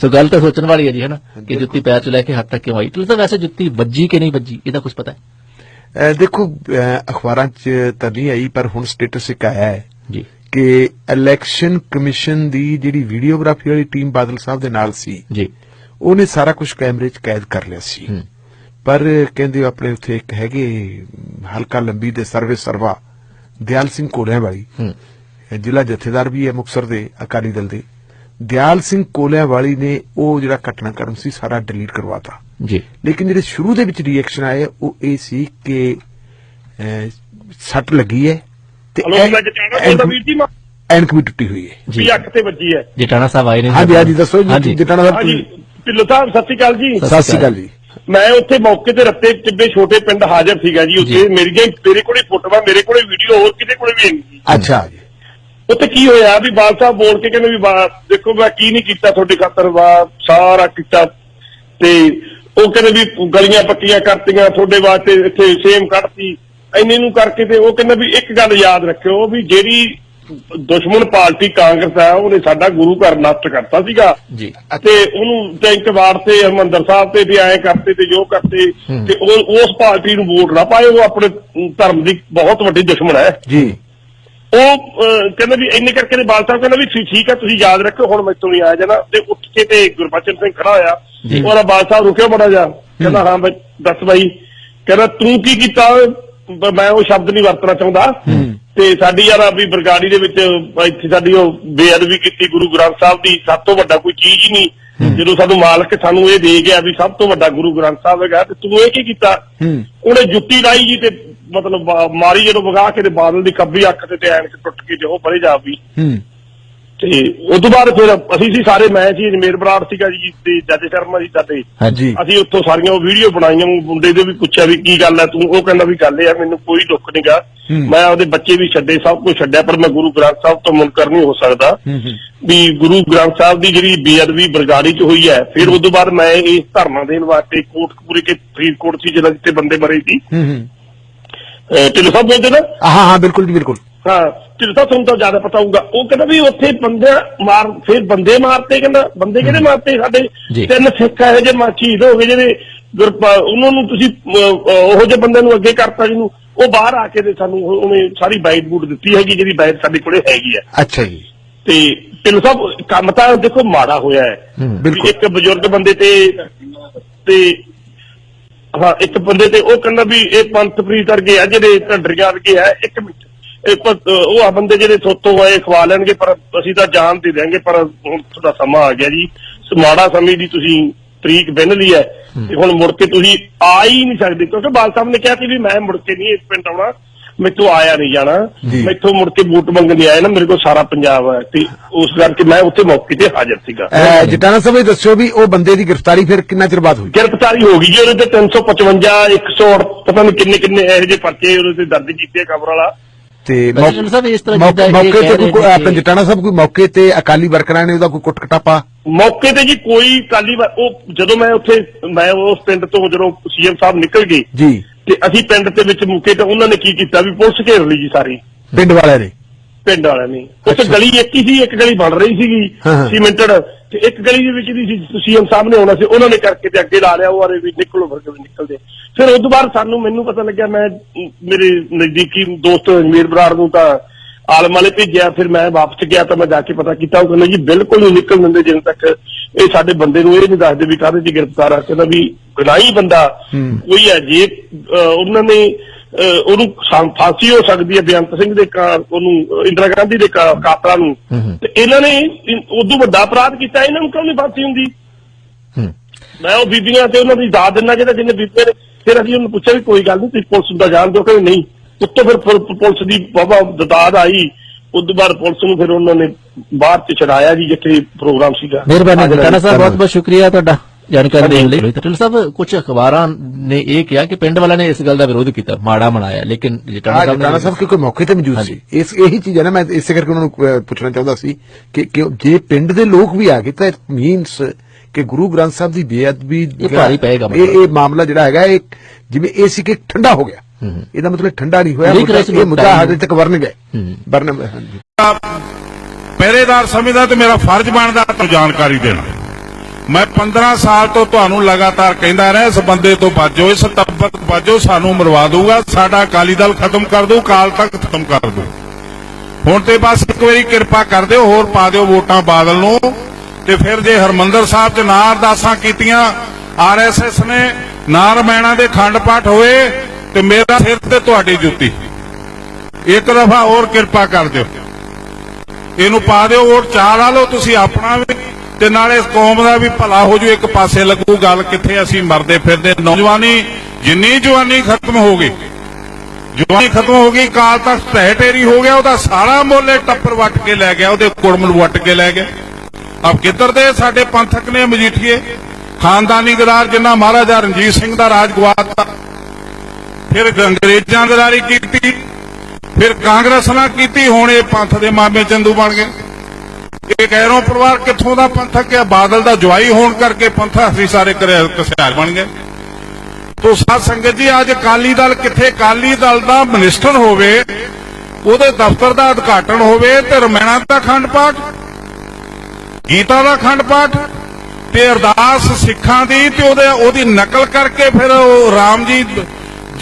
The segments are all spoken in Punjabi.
ਸੋ ਗੱਲ ਤਾਂ ਸੋਚਣ ਵਾਲੀ ਹੈ ਜੀ ਹੈ ਨਾ ਕਿ ਜੁੱਤੀ ਪੈਰ 'ਚ ਲੈ ਕੇ ਹੱਥ ਤੱਕ ਕਿਉਂ ਆਈ? ਸਾਹਿਬ ਵੈਸੇ ਜੁੱਤੀ ਵੱਜੀ ਕਿ ਨਹੀਂ ਵੱਜੀ? ਇਹਦਾ ਕੁਝ ਪਤਾ ਹੈ। ਦੇਖੋ ਅਖਬਾਰਾਂ 'ਚ ਤਾਂ ਨਹੀਂ ਆਈ ਪਰ ਹੁਣ ਸਟੇਟਸ ਇੱਕ ਆਇਆ ਹੈ ਜੀ। ਕਿ ਇਲੈਕਸ਼ਨ ਕਮਿਸ਼ਨ ਦੀ ਜਿਹੜੀ ਵੀਡੀਓਗ੍ਰਾਫੀ ਵਾਲੀ ਟੀਮ ਬਾਦਲ ਸਾਹਿਬ ਦੇ ਨਾਲ ਸੀ ਜੀ। ਉਹਨੇ ਸਾਰਾ ਕੁਝ ਕੈਮਰੇ 'ਚ ਕੈਦ ਕਰ ਲਿਆ ਸੀ। ਪਰ ਕਹਿੰਦੇ ਆਪਣੇ ਉੱਥੇ ਇੱਕ ਹੈਗੇ ਹਲਕਾ ਲੰਬੀ ਦੇ ਸਰਵੇ ਸਰਵਾ ਦਿਆਲ ਸਿੰਘ ਕੋਲਿਆਂ ਵਾਲੀ ਹੂੰ। ਜ਼ਿਲ੍ਹਾ ਜਥੇਦਾਰ ਵੀ ਹੈ ਮੁਕਸਰ ਦੇ ਅਕਾਲੀ ਦਲ ਦੇ। ਦਿਆਲ ਸਿੰਘ ਕੋਲਿਆਂ ਵਾਲੀ ਨੇ ਉਹ ਜਿਹੜਾ ਘਟਨਾਕ੍ਰਮ ਸੀ ਸਾਰਾ ਡਿਲੀਟ ਕਰਵਾਤਾ। ਜੀ। ਲੇਕਿਨ ਜਿਹੜੇ ਸ਼ੁਰੂ ਦੇ ਵਿੱਚ ਰਿਐਕਸ਼ਨ ਆਏ ਉਹ ਇਹ ਸੀ ਕਿ ਸੱਟ ਲੱਗੀ ਹੈ ਤੇ ਜੀ ਐਨਕ ਵੀ ਟੁੱਟੀ ਹੋਈ ਹੈ। ਜੀ। ਅੱਖ ਤੇ ਵੱਜੀ ਹੈ। ਜਟਾਣਾ ਸਾਹਿਬ ਆਏ ਨੇ ਹਾਂਜੀ ਹਾਂਜੀ ਦੱਸੋ ਜੀ ਹਾਂਜੀ। ਜਟਾਣਾ ਹਾਂਜੀ ਸਾਹਿਬ ਢਿੱਲੋਂ ਸਾਹਿਬ ਸਤਿ ਸ਼੍ਰੀ ਅਕਾਲ ਜੀ। ਸਤਿ ਸ਼੍ਰੀ ਅਕਾਲ ਜੀ। ਮੈਂ ਉੱਥੇ ਮੌਕੇ ਤੇ ਰੱਤੇ ਟਿੱਬੇ ਛੋਟੇ ਪਿੰਡ ਹਾਜ਼ਰ ਸੀਗਾ ਜੀ ਉੱਥੇ ਜੀ। ਮੇਰੀਆਂ ਮੇਰੇ ਕੋਲੇ ਫੋਟੋਆਂ ਮੇਰੇ ਕੋਲੇ ਵੀਡੀਓ ਹੋਰ ਕਿਤੇ ਕੋਲੇ ਵੀ ਨਹੀਂ। ਅੱਛਾ ਜੀ। ਉੱਥੇ ਕੀ ਹੋਇਆ ਵੀ ਬਾਲ ਸਾਹਿਬ ਬੋਲ ਕੇ ਕਹਿੰਦੇ ਵੀ ਦੇਖੋ ਮੈਂ ਕੀ ਨਹੀਂ ਕੀਤਾ ਤੁਹਾਡੇ ਖਾਤਰ ਵਾ ਸਾਰਾ ਕੀਤਾ। ਤੇ ਉਹ ਕਹਿੰਦੇ ਵੀ ਗਲੀਆਂ ਪੱਕੀਆਂ ਕਰਤੀਆਂ ਤੁਹਾਡੇ ਵਾਸਤੇ ਇੱਥੇ ਸੇਮ ਕੱਢਤੀ। ਇੰਨੇ ਨੂੰ ਕਰਕੇ ਤੇ ਉਹ ਕਹਿੰਦਾ ਵੀ ਇੱਕ ਗੱਲ ਯਾਦ ਰੱਖਿਓ ਵੀ ਜਿਹੜੀ ਦੁਸ਼ਮਣ ਪਾਰਟੀ ਕਾਂਗਰਸ ਹੈ ਉਹਨੇ ਸਾਡਾ ਗੁਰੂ ਘਰ ਨਸ਼ਟ ਕਰਤਾ ਸੀਗਾ। ਜੀ। ਤੇ ਉਹਨੂੰ ਟੈਂਕ ਵਾਰ ਤੇ ਹਰਮੰਦਰ ਸਾਹਿਬ ਤੇ ਵੀ ਐਂ ਕਰਤੇ ਤੇ ਜੋ ਕਰਤੇ। ਤੇ ਉਹ ਉਸ ਪਾਰਟੀ ਨੂੰ ਵੋਟ ਨਾ ਪਾਏ ਉਹ ਆਪਣੇ ਧਰਮ ਦੀ ਬਹੁਤ ਵੱਡੀ ਦੁਸ਼ਮਣ ਹੈ। ਜੀ। ਉਹ ਕਹਿੰਦਾ ਵੀ ਇੰਨੇ ਕਰਕੇ ਦੇ ਬਾਲ ਸਾਹਿਬ ਕਹਿੰਦਾ ਵੀ ਠੀਕ- ਹੈ ਤੁਸੀਂ ਯਾਦ ਰੱਖੋ ਹੁਣ ਮੈਥੋਂ ਨਹੀਂ ਆਇਆ ਜਾਣਾ। ਤੇ ਉੱਠ ਕੇ ਤੇ ਗੁਰਬਚਨ ਸਿੰਘ ਖੜਾ ਹੋਇਆ। ਉਹਦਾ ਬਾਲ ਸਾਹਿਬ ਰੁਕਿਆ ਬੜਾ ਜਾ ਕਹਿੰਦਾ ਹਾਂ। ਬਈ ਦੱਸ ਬਾਈ। ਕਹਿੰਦਾ ਤੂੰ ਕੀ ਕੀਤਾ? ਮੈਂ ਉਹ ਸ਼ਬਦ ਨਹੀਂ ਵਰਤਣਾ ਚਾਹੁੰਦਾ। ਤੇ ਸਾਡੀ ਯਾਰ ਆ ਵੀ ਬਰਗਾੜੀ ਦੇ ਵਿੱਚ ਇੱਥੇ ਸਾਡੀ ਉਹ ਬੇਅਦਬੀ ਕੀਤੀ ਗੁਰੂ ਗ੍ਰੰਥ ਸਾਹਿਬ ਦੀ। ਸਭ ਤੋਂ ਵੱਡਾ ਕੋਈ ਚੀਜ਼ ਹੀ ਨਹੀਂ। ਜਦੋਂ ਸਾਨੂੰ ਮਾਲਕ ਸਾਨੂੰ ਇਹ ਦੇ ਗਿਆ ਵੀ ਸਭ ਤੋਂ ਵੱਡਾ ਗੁਰੂ ਗ੍ਰੰਥ ਸਾਹਿਬ ਹੈਗਾ ਤੇ ਤੂੰ ਇਹ ਕੀ ਕੀਤਾ? ਉਹਨੇ ਜੁੱਤੀ ਲਾਈ ਜੀ ਤੇ ਮਤਲਬ ਮਾਰੀ ਜਦੋਂ ਵਗਾ ਕੇ ਤੇ ਬਾਦਲ ਦੀ ਖੱਬੀ ਅੱਖ ਤੇ ਤੇ ਐਨਕ ਟੁੱਟ ਕੇ ਜੋ ਪਰੇ ਜਾ ਵੀ ਹੂੰ। ਤੇ ਉਸ ਤੋਂ ਬਾਅਦ ਫਿਰ ਅਸੀਂ ਸੀ ਸਾਰੇ ਮੈਂ ਸੀ ਅਜਮੇਰ ਬਰਾੜ ਸੀਗਾ ਜੀ ਤੇ ਜੱਜ ਸ਼ਰਮਾ ਜੀ ਹਾਂਜੀ। ਅਸੀਂ ਉੱਥੋਂ ਸਾਰੀਆਂ ਉਹ ਵੀਡੀਓ ਬਣਾਈਆਂ ਮੁੰਡੇ ਦੇ ਵੀ ਪੁੱਛਿਆ ਵੀ ਕੀ ਗੱਲ ਹੈ ਤੂੰ ਉਹ ਕਹਿੰਦਾ ਵੀ ਗੱਲ ਇਹ ਆ ਮੈਨੂੰ ਕੋਈ ਦੁੱਖ ਨਹੀਂਗਾ ਹੂੰ। ਮੈਂ ਆਪਦੇ ਬੱਚੇ ਵੀ ਛੱਡੇ ਸਭ ਕੁਝ ਛੱਡਿਆ ਪਰ ਮੈਂ ਗੁਰੂ ਗ੍ਰੰਥ ਸਾਹਿਬ ਤੋਂ ਮੁਨਕਰ ਨਹੀਂ ਹੋ ਸਕਦਾ। ਹੂੰ ਹੂੰ। ਵੀ ਗੁਰੂ ਗ੍ਰੰਥ ਸਾਹਿਬ ਦੀ ਜਿਹੜੀ ਬੇਅਦਬੀ ਬਰਗਾੜੀ ਚ ਹੋਈ ਹੈ ਫਿਰ ਉਸ ਤੋਂ ਬਾਅਦ ਮੈਂ ਇਸ ਧਰਨਾ ਦੇਣ ਵਾਸਤੇ ਕੋਟਕਪੂਰੇ ਕੇ ਫਰੀਦਕੋਟ ਸੀ ਜਿਹੜਾ ਜਿੱਥੇ ਬੰਦੇ ਮਰੇ ਸੀ। ਹੂੰ ਹੂੰ। ਢਿੱਲੋਂ ਸਾਹਿਬ ਬੋਲਦੇ ਨਾ? ਹਾਂ ਹਾਂ ਬਿਲਕੁਲ ਜੀ ਬਿਲਕੁਲ। ਹਾਂ ਢਿੱਲੋਂ ਸਾਹਿਬ ਤੁਹਾਨੂੰ ਤਾਂ ਜ਼ਿਆਦਾ ਪਤਾ ਹੋਊਗਾ। ਉਹ ਕਹਿੰਦਾ ਵੀ ਉੱਥੇ ਬੰਦੇ ਮਾਰ ਫਿਰ ਬੰਦੇ ਮਾਰਤੇ ਕਹਿੰਦਾ। ਬੰਦੇ ਕਿਹੜੇ ਮਾਰਤੇ? ਸਾਡੇ। ਤਿੰਨ ਸਿੱਖ ਇਹੋ ਜਿਹੇ ਮਾ ਸ਼ਹੀਦ ਹੋ ਗਏ ਜਿਹੜੇ ਗੁਰਪਾ ਉਹਨਾਂ ਨੂੰ ਤੁਸੀਂ ਉਹੋ ਜਿਹੇ ਬੰਦੇ ਨੂੰ ਅੱਗੇ ਕਰਤਾ ਜਿਹਨੂੰ। ਉਹ ਬਾਹਰ ਆ ਕੇ ਤੇ ਸਾਨੂੰ ਉਹ- ਉਹਨੇ ਸਾਰੀ ਬਾਈਟ ਬੂਟ ਦਿੱਤੀ ਹੈਗੀ ਜਿਹੜੀ ਬਾਈਟ ਸਾਡੇ ਕੋਲੇ ਹੈਗੀ ਹੈ ਅੱਛਾ ਜੀ। ਤੇ ਢਿੱਲੋਂ ਸਾਹਿਬ ਕੰਮ ਤਾਂ ਦੇਖੋ ਮਾੜਾ ਹੋਇਆ ਹੈ। ਇੱਕ ਬਜ਼ੁਰਗ ਬੰਦੇ ਤੇ ਤੇ ਹਾਂ, ਇੱਕ ਬੰਦੇ ਤੇ ਉਹ ਕਹਿੰਦਾ ਵੀ ਇਹ ਪੰਥ ਪ੍ਰੀਤ ਵਰਗੇ ਆ, ਜਿਹੜੇ ਢੰਡਰੀਆਂ ਵਰਗੇ ਆ ਇੱਕ ਮਿੰਟ। ਇਹ ਉਹ ਆ ਬੰਦੇ ਜਿਹੜੇ ਥੋਤੋਂ ਆਏ, ਖਵਾ ਲੈਣਗੇ, ਪਰ ਅਸੀਂ ਤਾਂ ਜਾਨ ਦੇ ਦਿਆਂਗੇ, ਪਰ ਹੁਣ ਤੁਹਾਡਾ ਸਮਾਂ ਆ ਗਿਆ ਜੀ। ਮਾੜਾ ਸਮੇਂ ਦੀ ਤੁਸੀਂ ਤਰੀਕ ਬੰਨ ਲਈ ਹੈ, ਤੇ ਹੁਣ ਮੁੜ ਕੇ ਤੁਸੀਂ ਆ ਹੀ ਨਹੀਂ ਸਕਦੇ, ਕਿਉਂਕਿ ਬਾਲ ਸਾਹਿਬ ਨੇ ਕਿਹਾ ਸੀ ਵੀ ਮੈਂ ਮੁੜ ਕੇ ਨਹੀਂ ਇਸ ਪਿੰਡ ਆਉਣਾ। ਮੈਥੋਂ ਆਇਆ ਨਹੀਂ ਜਾਣਾ। ਜੀ। ਮੈਥੋਂ ਮੁੜ ਕੇ ਵੋਟ ਮੰਗਣ ਨਹੀਂ ਆਇਆ ਨਾ ਮੇਰੇ ਕੋਲ ਸਾਰਾ ਪੰਜਾਬ ਹੈ ਤੇ ਉਸ ਕਰਕੇ ਮੈਂ ਉੱਥੇ ਮੌਕੇ ਤੇ ਹਾਜ਼ਰ ਸੀਗਾ। ਅਹ, ਜਟਾਣਾ ਸਾਹਿਬ ਇਹ ਦੱਸਿਓ ਵੀ ਉਹ ਬੰਦੇ ਦੀ ਗ੍ਰਿਫਤਾਰੀ ਫਿਰ ਕਿੰਨਾ ਚਿਰ ਬਾਅਦ ਹੋਈ? ਗ੍ਰਿਫਤਾਰੀ ਹੋ ਗਈ ਜੀ ਉਹਦੇ ਤੇ 355 100 ਪਤਾ ਨਹੀਂ ਕਿੰਨੇ ਕਿੰਨੇ ਇਹੋ ਜਿਹੇ ਪਰਚੇ ਉਹਦੇ ਤੇ ਦਰਜ ਕੀਤੇ ਖਬਰ ਵਾਲਾ। ਤੇ ਸਾਹਿਬ ਇਸ ਤਰ੍ਹਾਂ ਮੌਕੇ ਜਿੱਦਾਂ ਇਹ ਮੌਕੇ ਕਹਿ ਤੇ ਰਹੇ ਕੋਈ ਨੇ ਆਪਣੇ ਕਿ- ਜਟਾਣਾ ਸਾਹਿਬ ਕੋਈ ਮੌਕੇ ਤੇ ਅਕਾਲੀ ਵਰਕਰਾਂ ਨੇ ਉਹਦਾ ਕੋਈ ਕੁੱਟ ਕਟਾਪਾ ਮੌਕੇ ਤੇ ਜੀ ਕੋਈ ਕਾਲੀ ਵਾ- ਉਹ ਜਦੋਂ ਮੈਂ ਉੱਥੇ ਮੈਂ ਉਸ ਪਿੰਡ ਤੋਂ ਜਦੋਂ ਸੀਐਮ ਸਾਹਿਬ ਨਿਕਲ ਗਏ ਜੀ। ਤੇ ਅਸੀਂ ਪਿੰਡ ਦੇ ਵਿੱਚ ਮੁੱਕੇ ਤੇ ਉਹਨਾਂ ਨੇ ਕੀ ਕੀਤਾ ਵੀ ਪੁਲਿਸ ਘੇਰ ਲਈ ਜੀ ਸਾਰੀ। ਪਿੰਡ ਵਾਲਿਆਂ ਨੇ? ਪਿੰਡ ਵਾਲਿਆਂ ਨੇ। ਉੱਥੇ। ਗਲੀ ਇੱਕ ਹੀ ਸੀ ਇੱਕ ਗਲੀ ਬਣ ਰਹੀ ਸੀਗੀ ਹਾਂ, ਹਾਂ। ਸੀਮੈਂਟਡ। ਤੇ ਇੱਕ ਗਲੀ ਦੇ ਵਿੱਚ ਦੀ ਸੀ ਸੀਐਮ ਸਾਹਿਬ ਨੇ ਆਉਣਾ ਸੀ ਉਹਨਾਂ ਨੇ ਕਰਕੇ ਤੇ ਅੱਗੇ ਲਾ ਲਿਆ ਉਹ ਆਰੇ ਵੀ ਨਿਕਲੋ ਫਿਰ ਕਦੇ ਨਿਕਲਦੇ। ਫਿਰ ਉਸ ਤੋਂ ਬਾਅਦ ਸਾਨੂੰ ਮੈਨੂੰ ਪਤਾ ਲੱਗਿਆ ਮੈਂ ਅਮ, ਮੇਰੇ ਨਜ਼ਦੀਕੀ ਦੋਸਤ ਅਜਮੇਰ ਬਰਾੜ ਨੂੰ ਤਾਂ ਆਲਮ ਵਾਲੇ ਭੇਜਿਆ ਫਿਰ ਮੈਂ ਵਾਪਸ ਗਿਆ ਤਾਂ ਮੈਂ ਜਾ ਕੇ ਪਤਾ ਕੀਤਾ ਉਹ ਕਹਿੰਦਾ ਜੀ ਬਿਲਕੁਲ ਨਹੀਂ ਨਿਕਲ ਦਿੰਦੇ ਜਿੰਨ ਤੱਕ ਇਹ ਸਾਡੇ ਬੰਦੇ ਨੂੰ ਇਹ ਨਹੀਂ ਦੱਸਦੇ ਵੀ ਕਾਹਦੇ 'ਚ ਗ੍ਰਿਫਤਾਰ ਆ ਕਹਿੰਦਾ ਵੀ ਗੁਨਾਹੀ ਬੰਦਾ। ਕੋਈ ਹੈ ਜੇ ਉਹਨਾਂ ਨੇ ਉਹਨੂੰ ਫਾਂਸੀ ਹੋ ਸਕਦੀ ਹੈ ਬੇਅੰਤ ਸਿੰਘ ਦੇ ਉਹਨੂੰ ਇੰਦਰਾ ਗਾਂਧੀ ਦੇ ਕਾਤਲਾਂ ਨੂੰ। ਤੇ ਇਹਨਾਂ ਨੇ ਉਦੋਂ ਵੱਡਾ ਅਪਰਾਧ ਕੀਤਾ ਇਹਨਾਂ ਨੂੰ ਕਿਉਂ ਨਹੀਂ ਫਾਂਸੀ ਹੁੰਦੀ? ਮੈਂ ਉਹ ਬੀਬੀਆਂ ਤੇ ਉਹਨਾਂ ਦੀ ਦਾਦ ਦਿੰਦਾ ਜਿਹੜਾ ਜਿਹਨੇ ਬੀਬੀਆਂ ਨੇ ਫਿਰ ਅਸੀਂ ਉਹਨੂੰ ਪੁੱਛਿਆ ਵੀ ਕੋਈ ਗੱਲ ਨਹੀਂ ਤੁਸੀਂ ਪੁਲਿਸ ਦਾ ਜਾਣ ਦਿਓ ਕਹਿੰਦੇ ਨਹੀਂ। ਉੱਤੋਂ ਫਿਰ ਪੁਲ- ਪੁਲਿਸ ਦੀ ਬਾਬਾ ਦਦਾਦ ਆਈ। ਉਸ ਤੋਂ ਬਾਅਦ ਪੁਲਿਸ ਨੂੰ ਫਿਰ ਉਹਨਾਂ ਨੇ ਬਾਹਰ ਤੇ ਛਡਾਇਆ ਜੀ ਜਿੱਥੇ ਪ੍ਰੋਗਰਾਮ ਸੀਗਾ। ਮਿਹਰਬਾਨੀ ਜਟਾਣਾ ਸਾਹਿਬ ਬਹੁਤ। ਬਹੁਤ ਸ਼ੁਕਰੀਆ ਤੁਹਾਡਾ ਜਾਣਕਾਰੀ ਦੇਣ ਲਈ। ਢਿੱਲੋਂ ਸਾਹਿਬ ਕੁਝ ਅਖਬਾਰਾਂ ਨੇ ਇਹ ਕਿਹਾ ਕਿ ਪਿੰਡ ਵਾਲਿਆਂ ਨੇ ਇਸ ਗੱਲ ਦਾ ਵਿਰੋਧ ਕੀਤਾ ਮਾੜਾ ਮਨਾਇਆ ਲੇਕਿਨ ਜਟਾਣਾ ਸਾਹਿਬ ਜਟਾਣਾ ਸਾਹਿਬ ਕਿਉਂਕਿ ਮੌਕੇ ਤੇ ਮੌਜੂਦ ਸੀ। ਇਸ ਇਹੀ ਚੀਜ਼ ਹੈ ਨਾ ਮੈਂ ਇਸੇ ਕਰਕੇ ਉਹਨਾਂ ਨੂੰ ਪੁੱਛਣਾ ਚਾਹੁੰਦਾ ਸੀ ਕਿ ਕਿ ਜੇ ਪਿੰਡ ਦੇ ਲੋਕ ਵੀ ਆ ਗਏ ਤਾਂ ਮੀਨਸ ਕਿ ਗੁਰੂ ਗ੍ਰੰਥ ਸਾਹਿਬ ਦੀ ਬੇਅਦਬੀ ਇਹ ਭਾਰੀ ਪਏਗਾ ਇਹ ਮਤਲਬ। ਇਹ ਮਾਮਲਾ ਜਿਹੜਾ ਹੈਗਾ ਇਹ ਜਿਵੇਂ ਇਹ ਸੀ ਕਿ ਠੰਡਾ ਹੋ ਗਿਆ। ਇਹਦਾ ਮਤਲਬ ਠੰਡਾ ਨਹੀਂ ਹੋਇਆ ਇਹ ਮੁੱਦਾ ਹਜੇ ਤੱਕ ਵਰਨ ਗਿਆ ਹੂੰ। ਵਰਨ ਪਹਿਰੇਦਾਰ ਸਮਝਦਾ ਤੇ ਮੇਰਾ ਫਰਜ਼ ਬਣਦਾ ਤੁਹਾਨੂੰ ਜਾਣਕਾਰੀ ਦੇਣਾ ਮੈਂ 15 ਸਾਲ ਤੋਂ ਤੁਹਾਨੂੰ ਲਗਾਤਾਰ ਕਹਿੰਦਾ ਰਿਹਾ ਇਸ ਬੰਦੇ ਤੋਂ ਬਾਜੋ ਇਸ ਤੱਬਤ ਬਾਜੋ ਸਾਨੂੰ ਮਰਵਾ ਦੂਗਾ ਸਾਡਾ ਅਕਾਲੀ ਦਲ ਖਤਮ ਕਰ ਦੂ ਕਾਲ ਤੱਕ ਖਤਮ ਕਰ ਦੂ ਹੁਣ ਤੇ ਬਸ ਇੱਕ ਵਾਰੀ ਕਿਰਪਾ ਕਰ ਦਿਓ ਹੋਰ ਪਾ ਦਿਓ ਵੋਟਾਂ ਬਾਦਲ ਨੂੰ ਤੇ ਫਿਰ ਜੇ ਹਰਮੰਦਰ ਸਾਹਿਬ ਚ ਨਾ ਅਰਦਾਸਾਂ ਕੀਤੀਆਂ ਆਰਐਸਐਸ ਨੇ ਨਾ ਰਮੈਣਾ ਦੇ ਖੰਡ ਪਾਠ ਹੋਏ ਤੇ ਮੇਰਾ ਸਿਰ ਤੇ ਤੁਹਾਡੀ ਜੁੱਤੀ। ਇੱਕ ਦਫਾ ਹੋਰ ਕਿਰਪਾ ਕਰ ਦਿਓ। ਇਹਨੂੰ ਪਾ ਦਿਓ ਵੋਟ ਚਾਹ ਲਾ ਲਓ, ਤੁਸੀਂ ਆਪਣਾ ਵੀ, ਤੇ ਨਾਲੇ ਇਸ ਕੌਮ ਦਾ ਵੀ ਭਲਾ ਹੋ ਜੂ, ਇੱਕ ਪਾਸੇ ਲੱਗੂ ਗੱਲ ਕਿੱਥੇ ਅਸੀਂ ਮਰਦੇ ਫਿਰਦੇ। ਨੌਜਵਾਨੀ, ਜਿੰਨੀ ਜਵਾਨੀ ਖਤਮ ਹੋ ਗਈ, ਜਵਾਨੀ ਖਤਮ ਹੋ ਗਈ, ਕਾਲ ਤੱਕ ਢਹਿ ਢੇਰੀ ਹੋ ਗਿਆ, ਉਹਦਾ ਸਾਰਾ ਮੋਲੇ ਟੱਪਰ ਵੱਟ ਕੇ ਲੈ ਗਿਆ, ਉਹਦੇ ਕੁੜਮ ਵੱਟ ਕੇ ਲੈ ਗਿਆ। ਅਬ ਕਿੱਧਰ ਦੇ ਸਾਡੇ ਪੰਥਕ ਨੇ ਮਜੀਠੀਏ? ਖਾਨਦਾਨੀ ਗਦਾਰ ਜਿੰਨਾ ਮਹਾਰਾਜਾ ਰਣਜੀਤ ਸਿੰਘ ਦਾ ਰਾਜ ਗਵਾਤਾ ਫਿਰ ਅੰਗਰੇਜ਼ਾਂ ਗਦਾਰੀ ਕੀਤੀ, ਫਿਰ ਕਾਂਗਰਸ ਨਾਲ ਕੀਤੀ, ਹੁਣ ਇਹ ਪੰਥ ਦੇ ਮਾਮੇ ਚੰਦੂ ਬਣ ਗਏ। ਇਹ ਗੈਰੋਂ ਪਰਿਵਾਰ ਕਿੱਥੋਂ ਦਾ ਪੰਥਕ ਹੈ ਬਾਦਲ ਦਾ ਜਵਾਈ ਹੋਣ ਕਰਕੇ ਪੰਥ ਅਸੀਂ ਸਾਰੇ ਕਰਿਆ, ਕਸਿਆਰ ਬਣ ਗਏ। ਤੋ ਸਾਧ ਸੰਗਤ ਜੀ, ਅੱਜ ਅਕਾਲੀ ਦਲ ਕਿੱਥੇ? ਅਕਾਲੀ ਦਲ ਦਾ ਮਿਨਿਸਟਰ ਹੋਵੇ, ਉਹਦੇ ਦਫ਼ਤਰ ਦਾ ਉਦਘਾਟਨ ਹੋਵੇ ਤੇ ਰਮੈਣਾ ਦਾ ਖੰਡ ਪਾਠ ਗੀਤਾ ਦਾ ਖੰਡ ਪਾਠ ਤੇ ਅਰਦਾਸ ਸਿੱਖਾਂ ਦੀ ਤੇ ਉਹਦੇ ਉਹਦੀ ਨਕਲ ਕਰਕੇ ਫਿਰ ਉਹ ਰਾਮ ਜੀ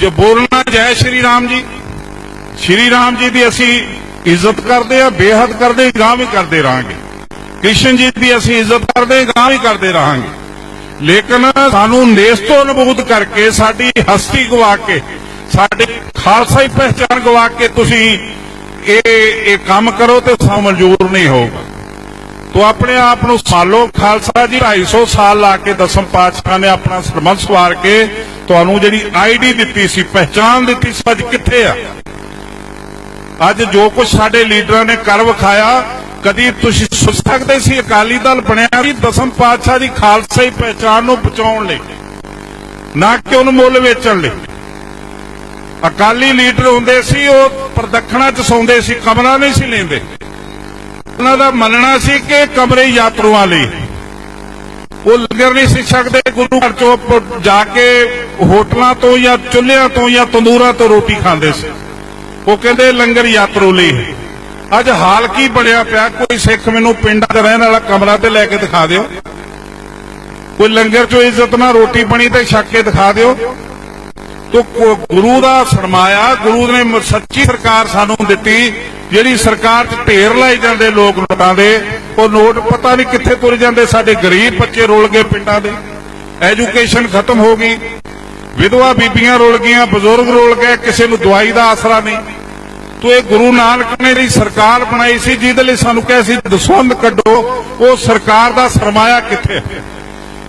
ਜੋ ਬੋਲਣਾ ਜੈ ਸ਼੍ਰੀ ਰਾਮ ਜੀ। ਸ਼੍ਰੀ ਰਾਮ ਜੀ ਦੀ ਅਸੀਂ ਇੱਜ਼ਤ ਕਰਦੇ ਆ ਬੇਹੱਦ ਕਰਦੇ ਗਾਂ ਵੀ ਕਰਦੇ ਰਹਾਂਗੇ। ਕ੍ਰਿਸ਼ਨ ਜੀ ਦੀ ਅਸੀਂ ਇੱਜ਼ਤ ਕਰਦੇ ਗਾਂ ਵੀ ਕਰਦੇ ਰਹਾਂਗੇ। ਲੇਕਿਨ ਸਾਨੂੰ ਨੇਸਤੋ ਨਬੂਦ ਕਰਕੇ, ਸਾਡੀ ਹਸਤੀ ਗਵਾ ਕੇ, ਸਾਡੇ ਖਾਲਸਾ ਹੀ ਪਹਿਚਾਨ ਗਵਾ ਕੇ ਤੁਸੀਂ ਇਹ ਇਹ ਕੰਮ ਕਰੋ ਤੇ ਸਾਨੂੰ ਮਨਜ਼ੂਰ ਨਹੀਂ ਹੋਊਗਾ। ਤੋ ਆਪਣੇ ਆਪ ਨੂੰ ਸਾਲੋ ਖਾਲਸਾ ਜੀ 250 ਸਾਲ ਲਾ ਕੇ ਦਸਮ ਪਾਤਸ਼ਾਹ ਨੇ ਆਪਣਾ ਸਰਬੰਸ ਸਵਾਰ ਕੇ ਤੁਹਾਨੂੰ ਜਿਹੜੀ ਆਈਡੀ ਦਿੱਤੀ ਸੀ ਪਹਿਚਾਨ ਦਿੱਤੀ ਸੀ, ਅੱਜ ਕਿੱਥੇ ਆ? ਅੱਜ ਜੋ ਕੁਝ ਸਾਡੇ ਲੀਡਰਾਂ ਨੇ ਕਰ ਵਿਖਾਇਆ, ਕਦੀ ਤੁਸੀਂ ਸੁਣ ਸਕਦੇ ਸੀ, ਅਕਾਲੀ ਦਲ ਬਣਿਆ ਵੀ ਦਸਮ ਪਾਤਸ਼ਾਹ ਦੀ ਖਾਲਸਾਈ ਪਹਿਚਾਨ ਨੂੰ ਬਚਾਉਣ ਲਈ, ਨਾ ਕਿ ਉਹਨੂੰ ਮੁੱਲ ਵੇਚਣ ਲਈ। ਅਕਾਲੀ ਲੀਡਰ ਹੁੰਦੇ ਸੀ, ਉਹ ਪ੍ਰਦਖਣਾ ਚ ਸੌਂਦੇ ਸੀ ਕਮਰਾ ਨਹੀਂ ਸੀ ਲੈਂਦੇ। ਉਹਨਾਂ ਦਾ ਮੰਨਣਾ ਸੀ ਕਿ ਕਮਰੇ ਯਾਤਰੂਆਂ ਲਈ। ਉਹ ਲੰਗਰ ਨਹੀਂ ਸੀ ਛਕਦੇ ਗੁਰੂ ਘਰ ਚੋਂ ਜਾ ਕੇ ਹੋਟਲਾਂ ਤੋਂ ਜਾਂ ਚੁੱਲ੍ਹਿਆਂ ਤੋਂ ਜਾਂ ਤੰਦੂਰਾਂ ਤੋਂ ਰੋਟੀ ਖਾਂਦੇ ਸੀ। ਉਹ ਕਹਿੰਦੇ ਲੰਗਰ ਯਾਤਰੂ ਲਈ। ਅੱਜ ਹਾਲ ਕੀ ਬਣਿਆ ਪਿਆ, ਕੋਈ ਸਿੱਖ ਮੈਨੂੰ ਪਿੰਡਾਂ ਦਾ ਰਹਿਣ ਵਾਲਾ ਕਮਰਾ ਤੇ ਲੈ ਕੇ ਦਿਖਾ ਦਿਓ। ਕੋਈ ਲੰਗਰ 'ਚੋਂ ਇੱਜ਼ਤ ਨਾਲ ਰੋਟੀ ਬਣੀ ਤੇ ਛਕ ਕੇ ਦਿਖਾ ਦਿਓ। ਤੋ ਗੁਰੂ ਦਾ ਸਰਮਾਇਆ ਗੁਰੂ ਨੇ ਸੱਚੀ ਸਰਕਾਰ ਸਾਨੂੰ ਦਿੱਤੀ, ਜਿਹੜੀ ਸਰਕਾਰ 'ਚ ਢੇਰ ਲਾਈ ਜਾਂਦੇ ਲੋਕ ਨੋਟਾਂ ਦੇ, ਉਹ ਨੋਟ ਪਤਾ ਨਹੀਂ ਕਿੱਥੇ ਤੁਰ ਜਾਂਦੇ, ਸਾਡੇ ਗਰੀਬ ਬੱਚੇ ਰੁਲ ਗਏ ਪਿੰਡਾਂ ਦੇ। ਐਜੂਕੇਸ਼ਨ ਖਤਮ ਹੋ ਗਈ, ਵਿਧਵਾ ਬੀਬੀਆਂ ਰੁਲ ਗਈਆਂ, ਬਜ਼ੁਰਗ ਰੁਲ ਗਏ, ਕਿਸੇ ਨੂੰ ਦਵਾਈ ਦਾ ਆਸਰਾ ਨਹੀਂ। ਤੋ ਇਹ ਗੁਰੂ ਨਾਨਕ ਨੇ ਜਿਹੜੀ ਸਰਕਾਰ ਬਣਾਈ ਸੀ, ਜਿਹਦੇ ਲਈ ਸਾਨੂੰ ਕਿਹਾ ਸੀ ਦਸਵੰਦ ਕੱਢੋ, ਉਹ ਸਰਕਾਰ ਦਾ ਸਰਮਾਇਆ ਕਿੱਥੇ ਹੈ?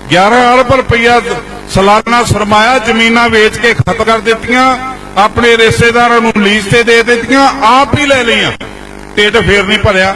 11 ਅਰਬ ਰੁਪਈਆ ਸਾਲਾਨਾ ਸਰਮਾਇਆ, ਜ਼ਮੀਨਾਂ ਵੇਚ ਕੇ ਖਤਮ ਕਰ ਦਿੱਤੀਆਂ, ਆਪਣੇ ਰਿਸ਼ਤੇਦਾਰਾਂ ਨੂੰ ਲੀਜ਼ ਤੇ ਦੇ ਦਿੱਤੀਆਂ, ਆਪ ਹੀ ਲੈ ਲਈਆਂ। ਢਿੱਡ ਫੇਰ ਨਹੀਂ ਭਰਿਆ।